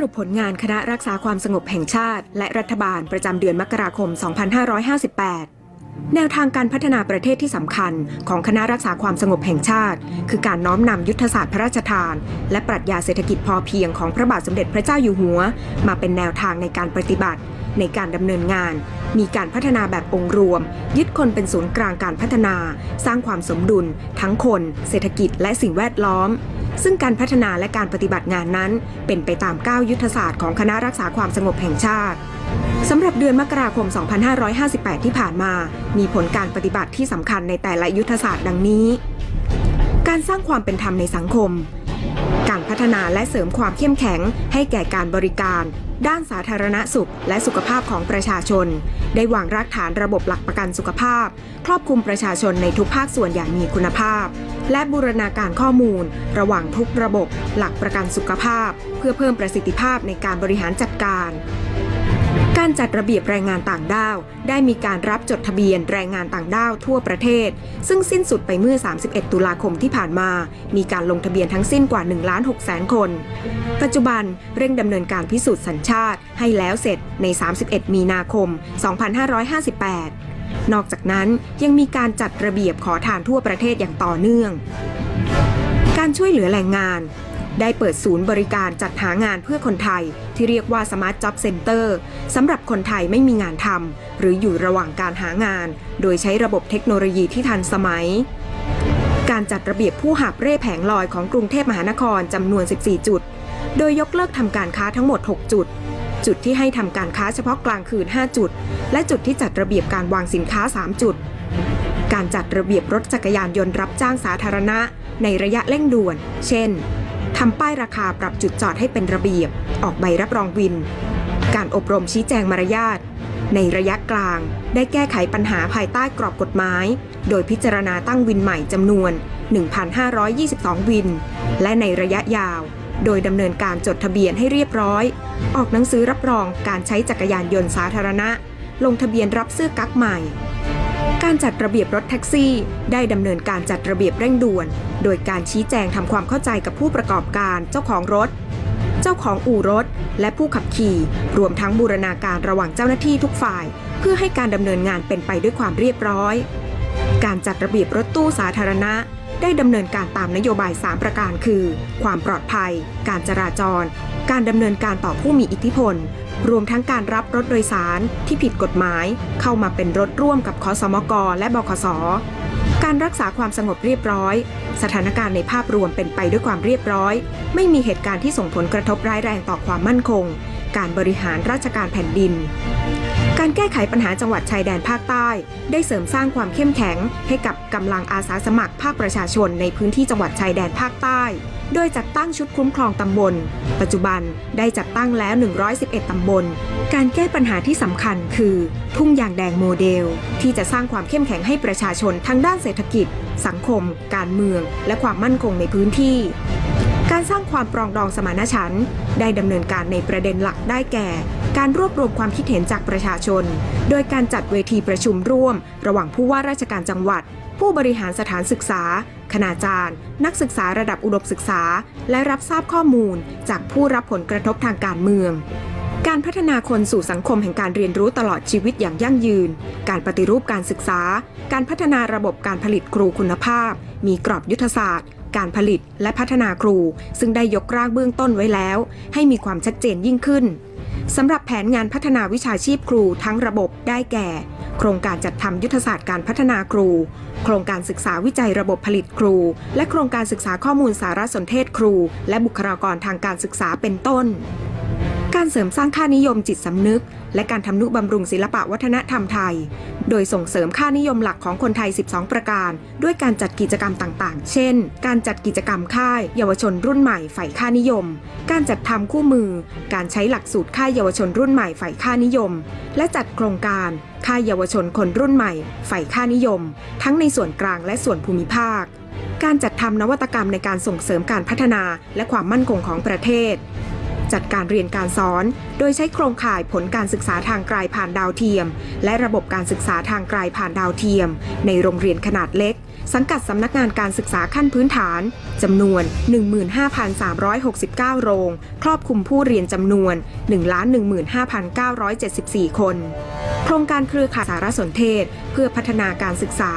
รุปผลงานคณะรักษาความสงบแห่งชาติ และรัฐบาลประจำเดือนมกราคม 2558แนวทางการพัฒนาประเทศที่สำคัญของคณะรักษาความสงบแห่งชาติ คือการน้อมนำยุทธศาสตร์พระราชทาน และปรัชญาเศรษฐกิจพอเพียงของพระบาทสมเด็จพระเจ้าอยู่หัว มาเป็นแนวทางในการปฏิบัติ ในการดำเนินงาน มีการพัฒนาแบบองค์รวม ยึดคนเป็นศูนย์กลางการพัฒนา สร้างความสมดุล ทั้งคน เศรษฐกิจและสิ่งแวดล้อม ซึ่งการพัฒนาและการปฏิบัติงานนั้น เป็นไปตาม9ยุทธศาสตร์ของคณะรักษาความสงบแห่งชาติสำหรับเดือนมกราคม 2558 ที่ผ่านมา มีผลการปฏิบัติที่สำคัญในแต่ละยุทธศาสตร์ดังนี้ การสร้างความเป็นธรรมในสังคม การพัฒนาและเสริมความเข้มแข็ง ให้แก่การบริการ ด้านสาธารณสุข และสุขภาพของประชาชน ได้วางรากฐานระบบหลักประกันสุขภาพ ครอบคลุมประชาชนในทุกภาคส่วนอย่างมีคุณภาพ และบูรณาการข้อมูล ระหว่างทุกระบบ หลักประกันสุขภาพ เพื่อเพิ่มประสิทธิภาพในการบริหารจัดการ การจัดระเบียบแรงงานต่างด้าว ได้มีการรับจดทะเบียนแรงงานต่างด้าวทั่วประเทศ ซึ่งสิ้นสุดไปเมื่อ 31 ตุลาคมที่ผ่านมา มีการลงทะเบียนทั้งสิ้นกว่า1ล้าน6แสนคน ปัจจุบันเร่งดำเนินการพิสูจน์สัญชาติให้แล้วเสร็จใน 31 มีนาคม 2558 นอกจากนั้นยังมีการจัดระเบียบขอทานทั่วประเทศอย่างต่อเนื่องการช่วยเหลือแรงงาน ได้เปิดศูนย์บริการจัดหางานเพื่อคนไทย ที่เรียกว่า Smart Job Center สำหรับคนไทยไม่มีงานทำหรืออยู่ระหว่างการหางาน โดยใช้ระบบเทคโนโลยีที่ทันสมัย การจัดระเบียบผู้หาบเร่แผงลอยของกรุงเทพมหานครจำนวน 14 จุด โดยยกเลิกทำการค้าทั้งหมด 6 จุด จุดที่ให้ทำการค้าเฉพาะกลางคืน 5 จุด และจุดที่จัดระเบียบการวางสินค้า 3 จุดการจัดระเบียบรถจักรยานยนต์รับจ้างสาธารณะ ในระยะเร่งด่วน เช่น ทำป้ายราคาปรับจุดจอดให้เป็นระเบียบ ออกใบรับรองวิน การอบรมชี้แจงมารยาทในระยะกลางได้แก้ไขปัญหาภายใต้กรอบกฎหมาย โดยพิจารณาตั้งวินใหม่จำนวน 1,522 วิน และในระยะยาว โดยดำเนินการจดทะเบียนให้เรียบร้อย ออกหนังสือรับรองการใช้จักรยานยนต์สาธารณะ ลงทะเบียนรับเสื้อกั๊กใหม่ การจัดระเบียบรถแท็กซี่ ได้ดำเนินการจัดระเบียบเร่งด่วน โดยการชี้แจงทำความเข้าใจกับผู้ประกอบการเจ้าของรถ เจ้าของอู่รถ และผู้ขับขี่ รวมทั้งบูรณาการระหว่างเจ้าหน้าที่ทุกฝ่าย เพื่อให้การดำเนินงานเป็นไปด้วยความเรียบร้อย การจัดระเบียบรถตู้สาธารณะ ได้ดำเนินการตามนโยบาย 3 ประการคือ ความปลอดภัย การจราจร การดำเนินการต่อผู้มีอิทธิพล รวมทั้งการรับรถโดยสารที่ผิดกฎหมาย เข้ามาเป็นรถร่วมกับคอสมกและบคสการรักษาความสงบเรียบร้อย สถานการณ์ในภาพรวมเป็นไปด้วยความเรียบร้อย ไม่มีเหตุการณ์ที่ส่งผลกระทบร้ายแรงต่อความมั่นคง การบริหารราชการแผ่นดิน การแก้ไขปัญหาจังหวัดชายแดนภาคใต้ ได้เสริมสร้างความเข้มแข็ง ให้กับกำลังอาสาสมัครภาคประชาชนในพื้นที่จังหวัดชายแดนภาคใต้ โดยจัดตั้งชุดคุ้มครองตำบล ปัจจุบันได้จัดตั้งแล้ว 111 ตำบล การแก้ปัญหาที่สำคัญคือ ทุ่งยางแดงโมเดล ที่จะสร้างความเข้มแข็งให้ประชาชนทั้งด้านเศรษฐกิจ สังคม การเมือง และความมั่นคงในพื้นที่การสร้างความปรองดองสมานฉันท์ได้ดำเนินการในประเด็นหลักได้แก่ การรวบรวมความคิดเห็นจากประชาชน โดยการจัดเวทีประชุมร่วม ระหว่างผู้ว่าราชการจังหวัด ผู้บริหารสถานศึกษา คณาจารย์ นักศึกษาระดับอุดมศึกษา และรับทราบข้อมูลจากผู้รับผลกระทบทางการเมือง การพัฒนาคนสู่สังคมแห่งการเรียนรู้ตลอดชีวิตอย่างยั่งยืน การปฏิรูปการศึกษา การพัฒนาระบบการผลิตครูคุณภาพ มีกรอบยุทธศาสตร์ การผลิตและพัฒนาครู ซึ่งได้ยกร่างเบื้องต้นไว้แล้ว ให้มีความชัดเจนยิ่งขึ้นสำหรับแผนงานพัฒนาวิชาชีพครูทั้งระบบได้แก่ โครงการจัดทำยุทธศาสตร์การพัฒนาครู โครงการศึกษาวิจัยระบบผลิตครู และโครงการศึกษาข้อมูลสารสนเทศครู และบุคลากรทางการศึกษาเป็นต้น การเสริมสร้างค่านิยมจิตสำนึก และการทำนุบำรุงศิลปะวัฒนธรรมไทย โดยส่งเสริมค่านิยมหลักของคนไทย 12 ประการ ด้วยการจัดกิจกรรมต่างๆ เช่น การจัดกิจกรรมค่ายเยาวชนรุ่นใหม่ฝ่ายค่านิยม การจัดทำคู่มือ การใช้หลักสูตรค่ายเยาวชนรุ่นใหม่ฝ่ายค่านิยม และจัดโครงการค่ายเยาวชนคนรุ่นใหม่ฝ่ายค่านิยม ทั้งในส่วนกลางและส่วนภูมิภาค การจัดทำนวัตกรรมในการส่งเสริมการพัฒนาและความมั่นคงของประเทศ จัดการเรียนการสอน โดยใช้โครงข่ายผลการศึกษาทางไกลผ่านดาวเทียม และระบบการศึกษาทางไกลผ่านดาวเทียม ในโรงเรียนขนาดเล็ก สังกัดสำนักงานการศึกษาขั้นพื้นฐานจำนวน 15,369 โรง ครอบคลุมผู้เรียนจำนวน 115,974 คน โครงการเครือข่ายสารสนเทศ เพื่อพัฒนาการศึกษา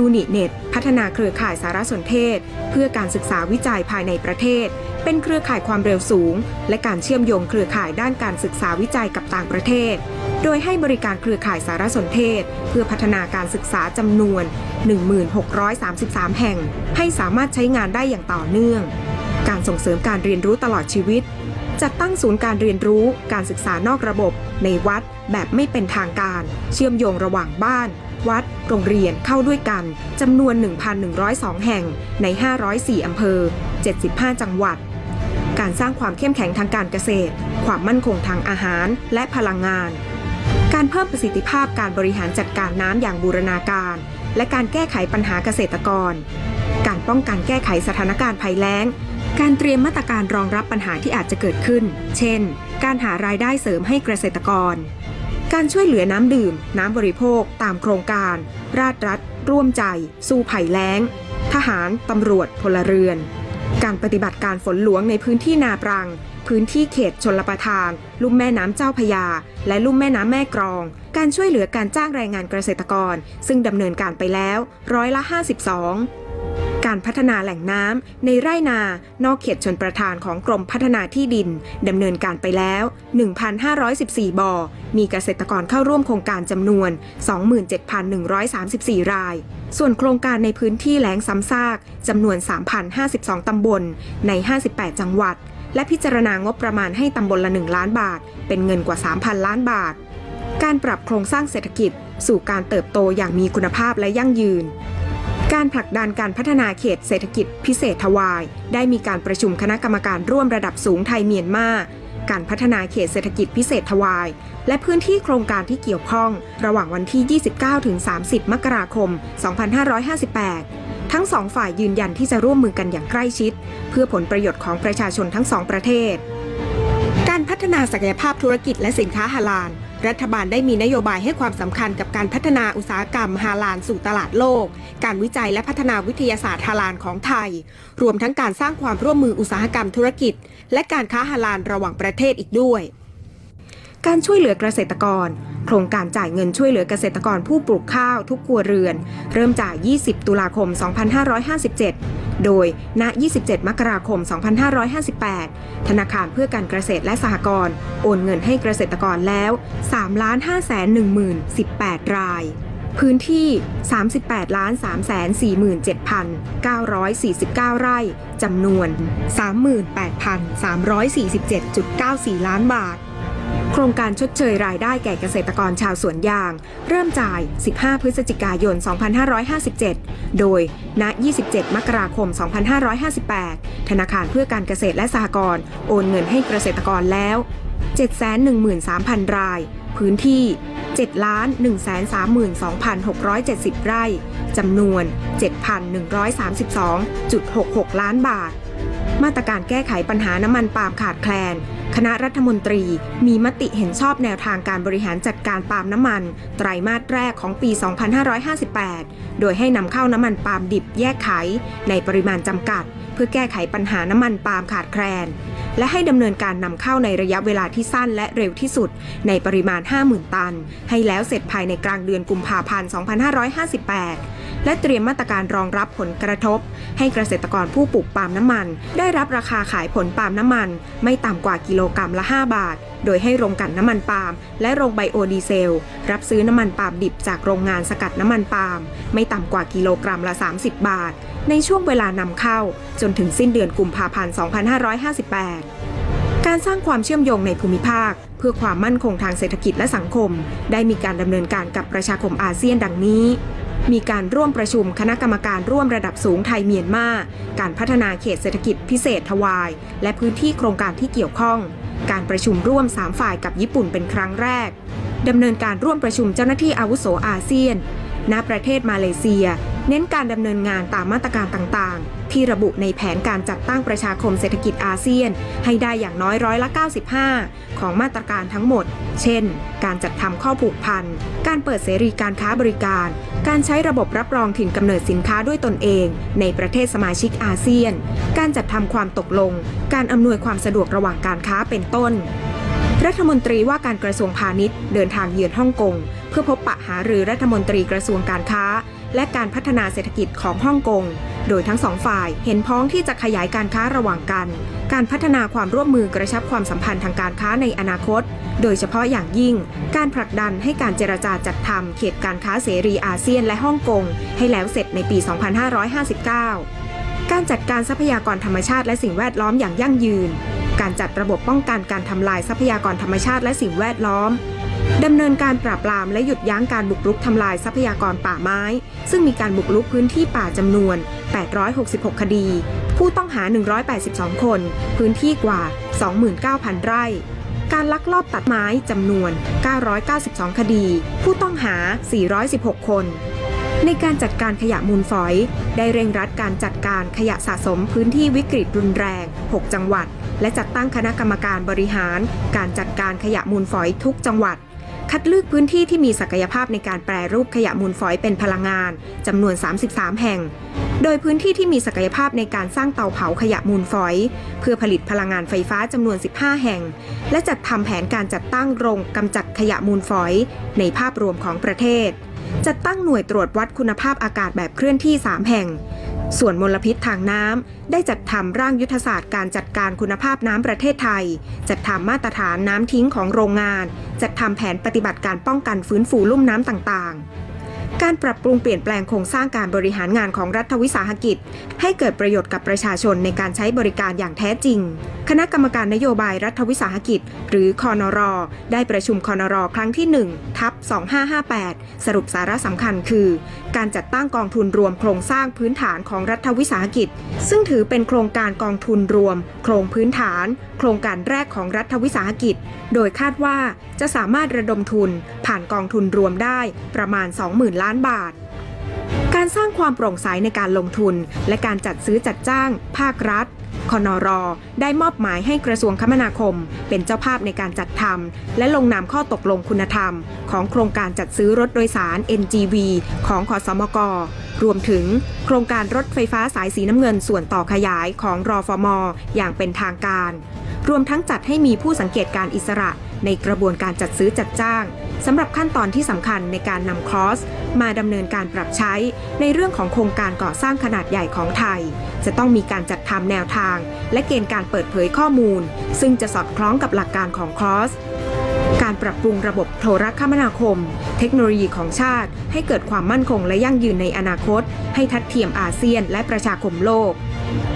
u n i n e t พัฒนาเครือข่ายสารสนเทศ เพื่อการศึกษาวิจัยภายในประเทศ เป็นเครือข่ายความเร็วสูง และการเชื่อมโยงเครือข่ายด้านการศึกษาวิจัยกับต่างประเทศ โดยให้บริการเครือข่ายสารสนเทศ เพื่อพัฒนาการศึกษาจำนวน 1633 แห่ง ให้สามารถใช้งานได้อย่างต่อเนื่อง การส่งเสริมการเรียนรู้ตลอดชีวิต จัดตั้งศูนย์การเรียนรู้ การศึกษานอกระบบ ในวัดแบบไม่เป็นทางการ เชื่อมโยงระหว่างบ้าน วัด โรงเรียนเข้าด้วยกันจำนวน 1,102 แห่งใน 504 อำเภอ 75 จังหวัด การสร้างความเข้มแข็งทางการเกษตร ความมั่นคงทางอาหารและพลังงาน การเพิ่มประสิทธิภาพการบริหารจัดการน้ำอย่างบูรณาการ และการแก้ไขปัญหาเกษตรกร การป้องกันแก้ไขสถานการณ์ภัยแล้งการเตรียมมาตรการรองรับปัญหาที่อาจจะเกิดขึ้น เช่น การหารายได้เสริมให้เกษตรกร การช่วยเหลือน้ำดื่ม น้ำบริโภค ตามโครงการ ราชรัฐ ร่วมใจ สู้ภัยแล้ง ทหาร ตำรวจ พลเรือน การปฏิบัติการฝนหลวงในพื้นที่นาปรัง พื้นที่เขตชนลประทาน ลุ่มแม่น้ำเจ้าพยา และลุ่มแม่น้ำแม่กรอง การช่วยเหลือการจ้างแรงงานเกษตรกร ซึ่งดำเนินการไปแล้ว ร้อยละ 52 การพัฒนาแหล่งน้ำในไร่นา นอกเขตชนประทานของกรมพัฒนาที่ดินดำเนินการไปแล้ว 1,514 บ่อ มีเกษตรกรเข้าร่วมโครงการจำนวน 27,134 ราย ส่วนโครงการในพื้นที่แหลงซ้ำซากจำนวน 3,052 ตำบลใน 58 จังหวัด และพิจารณางบประมาณให้ตำบลละ 1 ล้านบาท เป็นเงินกว่า 3,000 ล้านบาท การปรับโครงสร้างเศรษฐกิจ สู่การเติบโตอย่างมีคุณภาพและยั่งยืน การผลักดันการพัฒนาเขตเศรษฐกิจพิเศษทวาย ได้มีการประชุมคณะกรรมการร่วมระดับสูงไทยเมียนมาการพัฒนาเขตเศรษฐกิจพิเศษทวาย และพื้นที่โครงการที่เกี่ยวข้อง ระหว่างวันที่ 29-30 มกราคม 2558 ทั้งสองฝ่ายยืนยันที่จะร่วมมือกันอย่างใกล้ชิด เพื่อผลประโยชน์ของประชาชนทั้งสองประเทศ การพัฒนาศักยภาพธุรกิจและสินค้าฮาลาล รัฐบาลได้มีนโยบายให้ความสำคัญกับการพัฒนาอุตสาหกรรมฮาลานสู่ตลาดโลก การวิจัยและพัฒนาวิทยาศาสตร์ฮาลานของไทย รวมทั้งการสร้างความร่วมมืออุตสาหกรรมธุรกิจ และการค้าฮาลานระหว่างประเทศอีกด้วย การช่วยเหลือเกษตรกร โครงการจ่ายเงินช่วยเหลือเกษตรกรผู้ปลูกข้าวทุกครัวเรือน เริ่มจ่าก20 ตุลาคม 2557 โดย ณ 27 มกราคม 2558 ธนาคารเพื่อการเกษตรและสหกรณ์โอนเงินให้เกษตรกรแล้ว 3 5 1 0 1 8 ราย พื้นที่ 38 3 4 7 949 ไร่ จำนวน 38,347.94 ล้านบาท ครงการชดเชยรายได้แก่เกษตรกรชาวสวนยาง เริ่มจ่าย 15 พฤศจิกายน 2557 โดย ณ 27 มกราคม 2558 ธนาคารเพื่อการเกษตรและสหกรณ์โอนเงินให้เกษตรกรแล้ว 713,000 ราย พื้นที่ 7,132,670 ไร่ จำนวน 7,132.66 ล้านบาท มาตรการแก้ไขปัญหาน้ำมันปาล์มขาดแคลน คณะรัฐมนตรีมีมติเห็นชอบแนวทางการบริหารจัดการปาล์มน้ำมัน ไตรมาสแรกของปี 2558 โดยให้นำเข้าน้ำมันปาล์มดิบแยกไขในปริมาณจำกัด เพื่อแก้ไขปัญหาน้ำมันปาล์มขาดแคลน และให้ดำเนินการนำเข้าในระยะเวลาที่สั้นและเร็วที่สุด ในปริมาณ 50,000 ตัน ให้แล้วเสร็จภายในกลางเดือนกุมภาพันธ์ 2558 และเตรียมมาตรการรองรับผลกระทบ ให้เกษตรกรผู้ปลูกปาล์มน้ำมัน ได้รับราคาขายผลปาล์มน้ำมัน ไม่ต่ำกว่ากิโลกรัมละ 5 บาท โดยให้โรงกลั่นน้ำมันปาล์มและโรงไบโอดีเซล รับซื้อน้ำมันปาล์มดิบจากโรงงานสกัดน้ำมันปาล์มไม่ต่ำกว่ากิโลกรัมละ 30 บาท ในช่วงเวลานำเข้า จนถึงสิ้นเดือนกุมภาพันธ์ 2558การสร้างความเชื่อมโยงในภูมิภาค เพื่อความมั่นคงทางเศรษฐกิจและสังคม ได้มีการดำเนินการกับประชาคมอาเซียนดังนี้ มีการร่วมประชุมคณะกรรมการร่วมระดับสูงไทยเมียนมา การพัฒนาเขตเศรษฐกิจพิเศษทวาย และพื้นที่โครงการที่เกี่ยวข้อง การประชุมร่วม 3 ฝ่ายกับญี่ปุ่นเป็นครั้งแรกดำเนินการร่วมประชุมเจ้าหน้าที่อาวุโสอาเซียน ณ ประเทศมาเลเซีย เน้นการดำเนินงานตามมาตรการต่างๆ ที่ระบุในแผนการจัดตั้งประชาคมเศรษฐกิจอาเซียน ให้ได้อย่างน้อยร้อยละ 95 ของมาตรการทั้งหมด เช่น การจัดทำข้อผูกพัน การเปิดเสรีการค้าบริการ การใช้ระบบรับรองถิ่นกำเนิดสินค้าด้วยตนเอง ในประเทศสมาชิกอาเซียน การจัดทำความตกลง การอำนวยความสะดวกระหว่างการค้าเป็นต้นรัฐมนตรีว่าการกระทรวงพาณิชย์เดินทางเยือนฮ่องกง เพื่อพบปะหารือรัฐมนตรีกระทรวงการค้า และการพัฒนาเศรษฐกิจของฮ่องกง โดยทั้งสองฝ่ายเห็นพ้องที่จะขยายการค้าระหว่างกัน การพัฒนาความร่วมมือกระชับความสัมพันธ์ทางการค้าในอนาคต โดยเฉพาะอย่างยิ่ง การผลักดันให้การเจรจาจัดทำเขตการค้าเสรีอาเซียนและฮ่องกงให้แล้วเสร็จในปี 2559 การจัดการทรัพยากรธรรมชาติและสิ่งแวดล้อมอย่างยั่งยืน การจัดระบบป้องกันการทำลายทรัพยากรธรรมชาติและสิ่งแวดล้อม ดำเนินการปราบปรามและหยุดยั้งการบุกรุกทำลายทรัพยากรป่าไม้ ซึ่งมีการบุกรุกพื้นที่ป่าจำนวน 866 คดี ผู้ต้องหา 182 คน พื้นที่กว่า 29,000 ไร่ การลักลอบตัดไม้จำนวน 992 คดี ผู้ต้องหา 416 คนในการจัดการขยะมูลฝอย ได้เร่งรัดการจัดการขยะสะสมพื้นที่วิกฤตรุนแรง 6 จังหวัด และจัดตั้งคณะกรรมการบริหาร การจัดการขยะมูลฝอยทุกจังหวัด คัดเลือกพื้นที่ที่มีศักยภาพในการแปรรูปขยะมูลฝอยเป็นพลังงานจำนวน 33 แห่ง โดยพื้นที่ที่มีศักยภาพในการสร้างเตาเผาขยะมูลฝอย เพื่อผลิตพลังงานไฟฟ้าจำนวน 15 แห่ง และจัดทำแผนการจัดตั้งโรงกำจัดขยะมูลฝอย ในภาพรวมของประเทศ จัดตั้งหน่วยตรวจวัดคุณภาพอากาศแบบเคลื่อนที่ 3 แห่ง ส่วนมลพิษทางน้ำได้จัดทำร่างยุทธศาสตร์การจัดการคุณภาพน้ำประเทศไทย จัดทำมาตรฐานน้ำทิ้งของโรงงาน จัดทำแผนปฏิบัติการป้องกันฟื้นฟูลุ่มน้ำต่างๆ การปรับปรุงเปลี่ยนแปลงโครงสร้างการบริหารงานของรัฐวิสาหกิจ ให้เกิดประโยชน์กับประชาชนในการใช้บริการอย่างแท้จริง คณะกรรมการนโยบายรัฐวิสาหกิจ หรือคอนรได้ประชุมคอนรครั้งที่ 1 ทับ 2558 สรุปสาระสำคัญคือ การจัดตั้งกองทุนรวมโครงสร้างพื้นฐานของรัฐวิสาหกิจ ซึ่งถือเป็นโครงการกองทุนรวม โครงพื้นฐาน โครงการแรกของรัฐวิสาหกิจ โดยคาดว่าจะสามารถระดมทุนผ่านกองทุนรวมได้ประมาณ 20,000ล้านบาท การสร้างความโปร่งใสในการลงทุน และการจัดซื้อจัดจ้าง ภาครัฐคอนรได้มอบหมายให้กระทรวงคมนาคม เป็นเจ้าภาพในการจัดทำและลงนามข้อตกลงคุณธรรม ของโครงการจัดซื้อรถโดยสาร NGV ของขอสมก รวมถึงโครงการรถไฟฟ้าสายสีน้ำเงินส่วนต่อขยายของรอฟมอย่างเป็นทางการ รวมทั้งจัดให้มีผู้สังเกตการอิสระ ในกระบวนการจัดซื้อจัดจ้างสำหรับขั้นตอนที่สำคัญในการนำคอสมาดำเนินการปรับใช้ ในเรื่องของโครงการก่อสร้างขนาดใหญ่ของไทย จะต้องมีการจัดทำแนวทาง และเกณฑ์การเปิดเผยข้อมูล ซึ่งจะสอดคล้องกับหลักการของคอสการปรับปรุงระบบโทรคมนาคม เทคโนโลยีของชาติ ให้เกิดความมั่นคงและยั่งยืนในอนาคต ให้ทัดเทียมอาเซียนและประชาคมโลก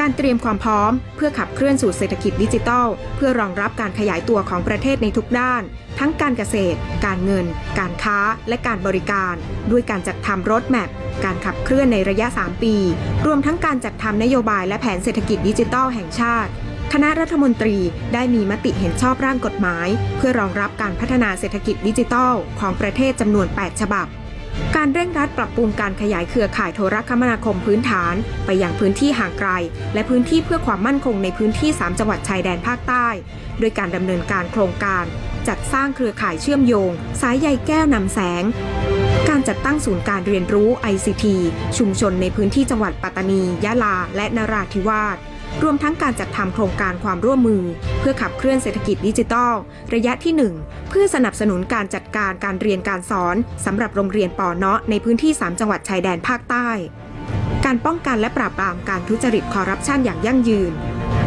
การเตรียมความพร้อมเพื่อขับเคลื่อนสู่เศรษฐกิจดิจิทัล เพื่อรองรับการขยายตัวของประเทศในทุกด้าน ทั้งการเกษตร การเงิน การค้า และการบริการ ด้วยการจัดทำรถแมพการขับเคลื่อนในระยะ 3 ปี รวมทั้งการจัดทำนโยบายและแผนเศรษฐกิจดิจิทัลแห่งชาติ คณะรัฐมนตรีได้มีมติเห็นชอบร่างกฎหมาย เพื่อรองรับการพัฒนาเศรษฐกิจดิจิทัลของประเทศจำนวน 8 ฉบับ การเร่งรัดปรับปรุงการขยายเครือข่ายโทรคมนาคมพื้นฐาน ไปยังพื้นที่ห่างไกล และพื้นที่เพื่อความมั่นคงในพื้นที่ 3 จังหวัดชายแดนภาคใต้โดยการดำเนินการโครงการ จัดสร้างเครือข่ายเชื่อมโยง สายใยแก้วนำแสง การจัดตั้งศูนย์การเรียนรู้ ICT ชุมชนในพื้นที่จังหวัดปัตตานี ยะลา และนราธิวาส รวมทั้งการจัดทำโครงการความร่วมมือ เพื่อขับเคลื่อนเศรษฐกิจดิจิทัล ระยะที่ 1 เพื่อสนับสนุนการจัดการการเรียนการสอนสำหรับโรงเรียนปอเนาะในพื้นที่ 3 จังหวัดชายแดนภาคใต้ การป้องกันและปราบปรามการทุจริตคอร์รัปชันอย่างยั่งยืน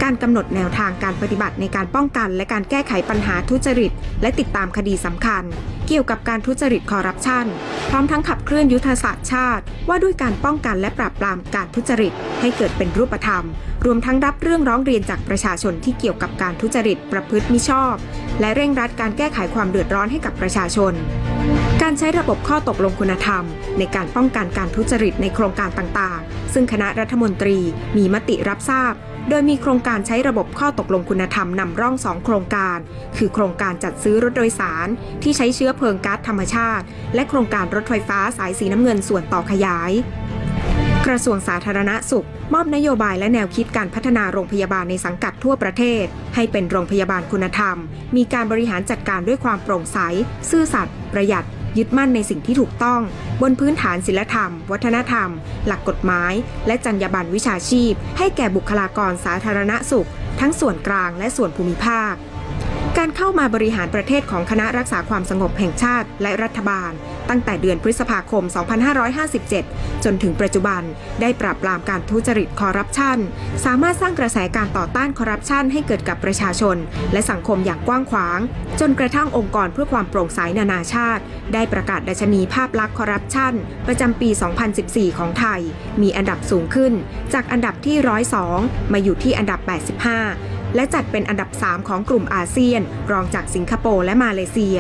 การกำหนดแนวทางการปฏิบัติในการป้องกัน และการแก้ไขปัญหาทุจริต และติดตามคดีสำคัญ เกี่ยวกับการทุจริตคอร์รัปชันพร้อมทั้งขับเคลื่อนยุทธศาสตร์ชาติ ว่าด้วยการป้องกันและปราบปรามการทุจริต ให้เกิดเป็นรูปธรรม รวมทั้งรับเรื่องร้องเรียนจากประชาชนที่เกี่ยวกับการทุจริตประพฤติมิชอบ และเร่งรัดการแก้ไขความเดือดร้อนให้กับประชาชนการใช้ระบบข้อตกลงคุณธรรม ในการป้องกันการทุจริตในโครงการต่างๆ ซึ่งคณะรัฐมนตรีมีมติรับทราบ โดยมีโครงการใช้ระบบข้อตกลงคุณธรรมนำร่องสองโครงการ คือโครงการจัดซื้อรถโดยสาร ที่ใช้เชื้อเพลิงก๊าซธรรมชาติ และโครงการรถไฟฟ้าสายสีน้ำเงินส่วนต่อขยาย กระทรวงสาธารณสุข มอบนโยบายและแนวคิดการพัฒนาโรงพยาบาลในสังกัดทั่วประเทศ ให้เป็นโรงพยาบาลคุณธรรม มีการบริหารจัดการด้วยความโปร่งใส ซื่อสัตย์ประหยัด ยึดมั่นในสิ่งที่ถูกต้อง บนพื้นฐานศิลธรรม วัฒนธรรม หลักกฎหมาย และจรรยาบรรณวิชาชีพ ให้แก่บุคลากรสาธารณสุข ทั้งส่วนกลางและส่วนภูมิภาคการเข้ามาบริหารประเทศของคณะรักษาความสงบแห่งชาติและรัฐบาล ตั้งแต่เดือนพฤษภาคม 2557 จนถึงปัจจุบันได้ปราบปรามการทุจริตคอร์รัปชัน สามารถสร้างกระแสการต่อต้านคอร์รัปชันให้เกิดกับประชาชน และสังคมอย่างกว้างขวาง จนกระทั่งองค์กรเพื่อความโปร่งใสนานาชาติ ได้ประกาศดัชนีภาพลักษณ์คอร์รัปชันประจำปี 2014 ของไทย มีอันดับสูงขึ้น จากอันดับที่ 102 มาอยู่ที่อันดับ 85 และจัดเป็นอันดับ 3 ของกลุ่มอาเซียน รองจากสิงคโปร์และมาเลเซีย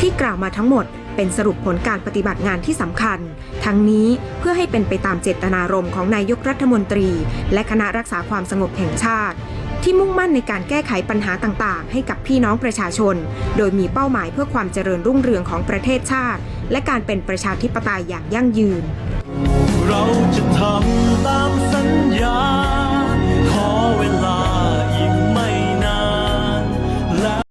ที่กล่าวมาทั้งหมด เป็นสรุปผลการปฏิบัติงานที่สำคัญ ทั้งนี้เพื่อให้เป็นไปตามเจตนารมณ์ของนายกรัฐมนตรี และคณะรักษาความสงบแห่งชาติ ที่มุ่งมั่นในการแก้ไขปัญหาต่างๆ ให้กับพี่น้องประชาชน โดยมีเป้าหมายเพื่อความเจริญรุ่งเรืองของประเทศชาติ และการเป็นประชาธิปไตยอย่างยั่งยืน เราจะทำตามสัญญา